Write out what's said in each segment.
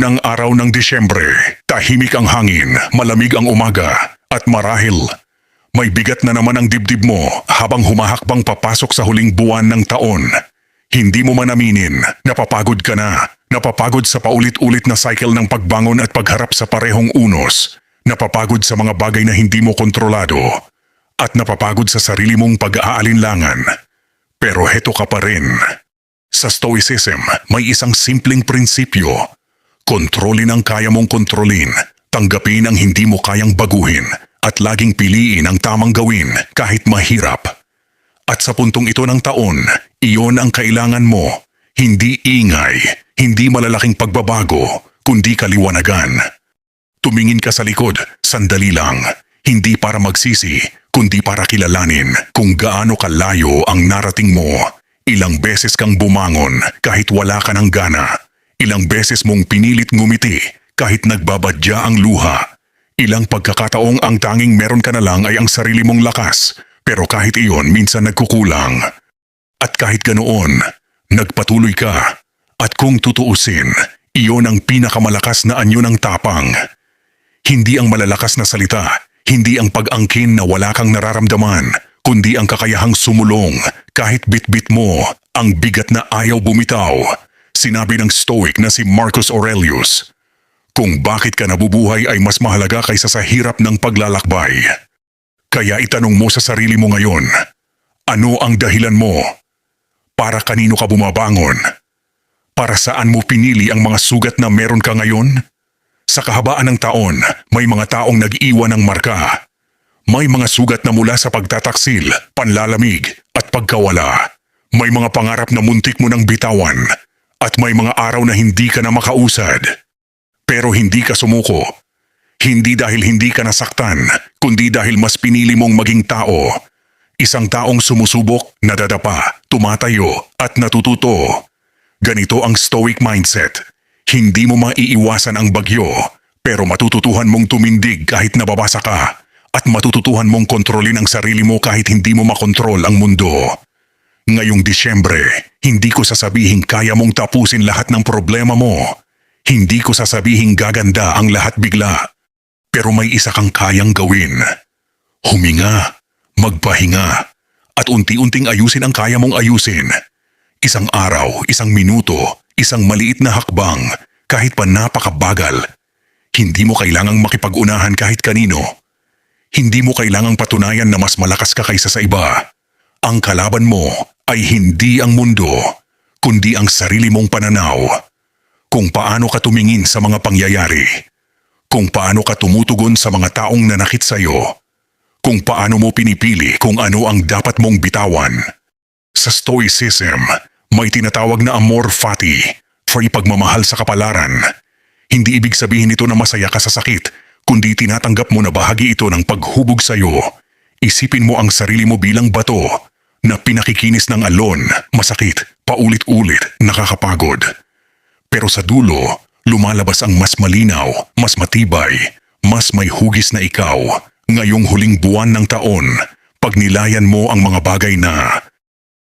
Unang araw ng Disyembre, tahimik ang hangin, malamig ang umaga, at marahil, may bigat na naman ang dibdib mo habang humahakbang papasok sa huling buwan ng taon. Hindi mo man aminin, napapagod ka na. Napapagod sa paulit-ulit na cycle ng pagbangon at pagharap sa parehong unos. Napapagod sa mga bagay na hindi mo kontrolado. At napapagod sa sarili mong pag-aalinlangan. Pero heto ka pa rin. Sa Stoicism, may isang simpleng prinsipyo. Kontrolin ang kaya mong kontrolin, tanggapin ang hindi mo kayang baguhin, at laging piliin ang tamang gawin kahit mahirap. At sa puntong ito ng taon, iyon ang kailangan mo. Hindi ingay, hindi malalaking pagbabago, kundi kaliwanagan. Tumingin ka sa likod, sandali lang. Hindi para magsisi, kundi para kilalanin kung gaano kalayo ang narating mo. Ilang beses kang bumangon kahit wala ka ng gana. Ilang beses mong pinilit ngumiti kahit nagbabadya ang luha. Ilang pagkakataong ang tanging meron ka na lang ay ang sarili mong lakas. Pero kahit iyon minsan nagkukulang. At kahit ganoon, nagpatuloy ka. At kung tutuusin, iyon ang pinakamalakas na anyo ng tapang. Hindi ang malalakas na salita, hindi ang pag-angkin na wala kang nararamdaman, kundi ang kakayahang sumulong kahit bitbit mo ang bigat na ayaw bumitaw. Sinabi ng Stoic na si Marcus Aurelius, kung bakit ka nabubuhay ay mas mahalaga kaysa sa hirap ng paglalakbay. Kaya itanong mo sa sarili mo ngayon, ano ang dahilan mo? Para kanino ka bumabangon? Para saan mo pinili ang mga sugat na meron ka ngayon? Sa kahabaan ng taon, may mga taong nag-iwan ng marka. May mga sugat na mula sa pagtataksil, panlalamig at pagkawala. May mga pangarap na muntik mo ng bitawan at may mga araw na hindi ka na makausad. Pero hindi ka sumuko. Hindi dahil hindi ka nasaktan, kundi dahil mas pinili mong maging tao. Isang taong sumusubok, nadadapa, tumatayo at natututo. Ganito ang stoic mindset. Hindi mo maiiwasan ang bagyo, pero matututuhan mong tumindig kahit nababasa ka at matututuhan mong kontrolin ang sarili mo kahit hindi mo makontrol ang mundo. Ngayong Disyembre, hindi ko sasabihin kaya mong tapusin lahat ng problema mo. Hindi ko sasabihin gaganda ang lahat bigla. Pero may isa kang kayang gawin. Huminga, magpahinga, at unti-unting ayusin ang kaya mong ayusin. Isang araw, isang minuto, isang maliit na hakbang, kahit pa napakabagal. Hindi mo kailangang makipag-unahan kahit kanino. Hindi mo kailangang patunayan na mas malakas ka kaysa sa iba. Ang kalaban mo ay hindi ang mundo, kundi ang sarili mong pananaw. Kung paano ka tumingin sa mga pangyayari. Kung paano ka tumutugon sa mga taong nanakit sa iyo. Kung paano mo pinipili kung ano ang dapat mong bitawan. Sa Stoicism, may tinatawag na amor fati, free pagmamahal sa kapalaran. Hindi ibig sabihin nito na masaya ka sa sakit, kundi tinatanggap mo na bahagi ito ng paghubog sa iyo. Isipin mo ang sarili mo bilang bato na pinakikinis ng alon, masakit, paulit-ulit, nakakapagod. Pero sa dulo, lumalabas ang mas malinaw, mas matibay, mas may hugis na ikaw. Ngayong huling buwan ng taon, pag nilayan mo ang mga bagay na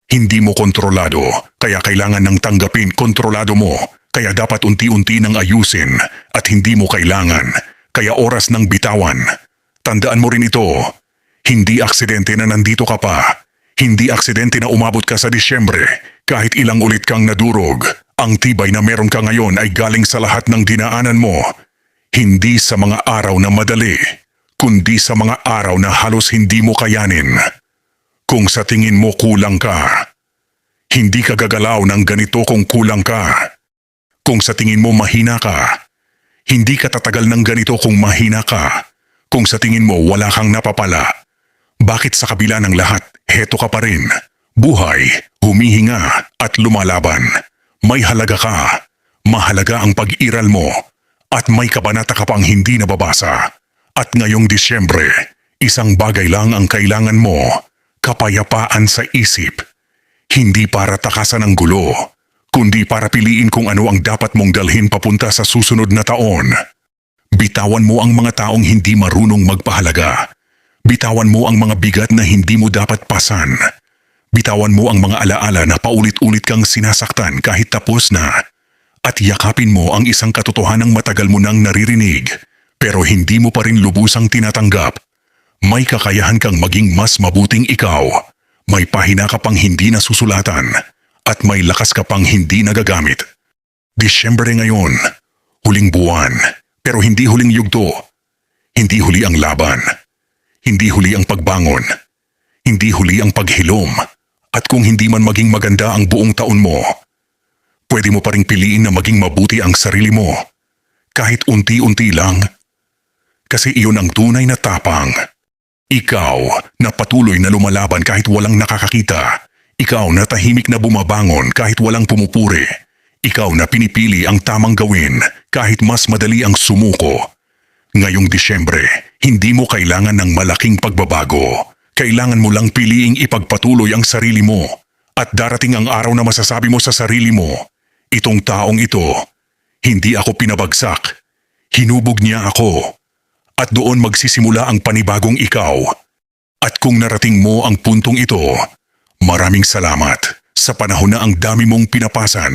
hindi mo kontrolado, kaya kailangan ng tanggapin kontrolado mo, kaya dapat unti-unti nang ayusin at hindi mo kailangan, kaya oras ng bitawan. Tandaan mo rin ito, hindi aksidente na nandito ka pa. Hindi aksidente na umabot ka sa Disyembre kahit ilang ulit kang nadurog. Ang tibay na meron ka ngayon ay galing sa lahat ng dinaanan mo. Hindi sa mga araw na madali, kundi sa mga araw na halos hindi mo kayanin. Kung sa tingin mo kulang ka, hindi ka gagalaw ng ganito kung kulang ka. Kung sa tingin mo mahina ka, hindi ka tatagal ng ganito kung mahina ka. Kung sa tingin mo wala kang napapala, bakit sa kabila ng lahat, heto ka pa rin? Buhay, humihinga at lumalaban. May halaga ka. Mahalaga ang pag-iral mo. At may kabanata ka pang hindi nababasa. At ngayong Disyembre, isang bagay lang ang kailangan mo. Kapayapaan sa isip. Hindi para takasan ng gulo, kundi para piliin kung ano ang dapat mong dalhin papunta sa susunod na taon. Bitawan mo ang mga taong hindi marunong magpahalaga. Bitawan mo ang mga bigat na hindi mo dapat pasan. Bitawan mo ang mga alaala na paulit-ulit kang sinasaktan kahit tapos na. at yakapin mo ang isang katotohanang matagal mo nang naririnig pero hindi mo pa rin lubusang tinatanggap. May kakayahan kang maging mas mabuting ikaw. May pahina ka pang hindi nasusulatan at may lakas ka pang hindi nagagamit. Disyembre ngayon, huling buwan, pero hindi huling yugto. Hindi huli ang laban. Hindi huli ang pagbangon. Hindi huli ang paghilom. At kung hindi man maging maganda ang buong taon mo, pwede mo pa rin piliin na maging mabuti ang sarili mo. Kahit unti-unti lang. Kasi iyon ang tunay na tapang. Ikaw na patuloy na lumalaban kahit walang nakakakita. Ikaw na tahimik na bumabangon kahit walang pumupuri. Ikaw na pinipili ang tamang gawin kahit mas madali ang sumuko. Ngayong Disyembre, hindi mo kailangan ng malaking pagbabago. Kailangan mo lang piliing ipagpatuloy ang sarili mo. At darating ang araw na masasabi mo sa sarili mo, itong taong ito, hindi ako pinabagsak. Hinubog niya ako. At doon magsisimula ang panibagong ikaw. At kung narating mo ang puntong ito, maraming salamat. Sa panahon na ang dami mong pinapasan,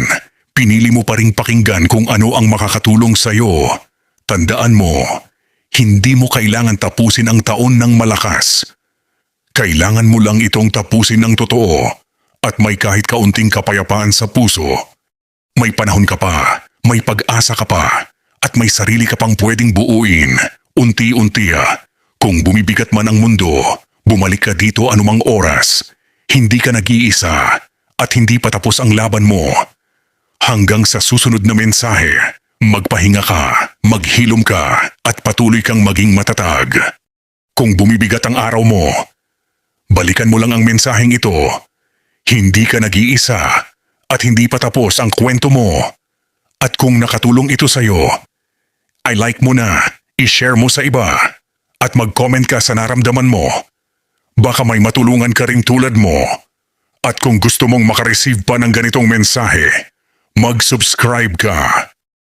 pinili mo pa ring pakinggan kung ano ang makakatulong sa'yo. Tandaan mo, hindi mo kailangan tapusin ang taon ng malakas. Kailangan mo lang itong tapusin ng totoo at may kahit kaunting kapayapaan sa puso. May panahon ka pa, may pag-asa ka pa, at may sarili ka pang pwedeng buuin. Unti-unti ah. Kung bumibigat man ang mundo, bumalik ka dito anumang oras. Hindi ka nag-iisa at hindi pa tapos ang laban mo. Hanggang sa susunod na mensahe, magpahinga ka, maghilom ka, at patuloy kang maging matatag. Kung bumibigat ang araw mo, balikan mo lang ang mensaheng ito. Hindi ka nag-iisa at hindi pa tapos ang kwento mo. At kung nakatulong ito sa'yo, I like mo na, i-share mo sa iba, at mag-comment ka sa naramdaman mo. Baka may matulungan ka rin tulad mo. At kung gusto mong makareceive pa ng ganitong mensahe, mag-subscribe ka.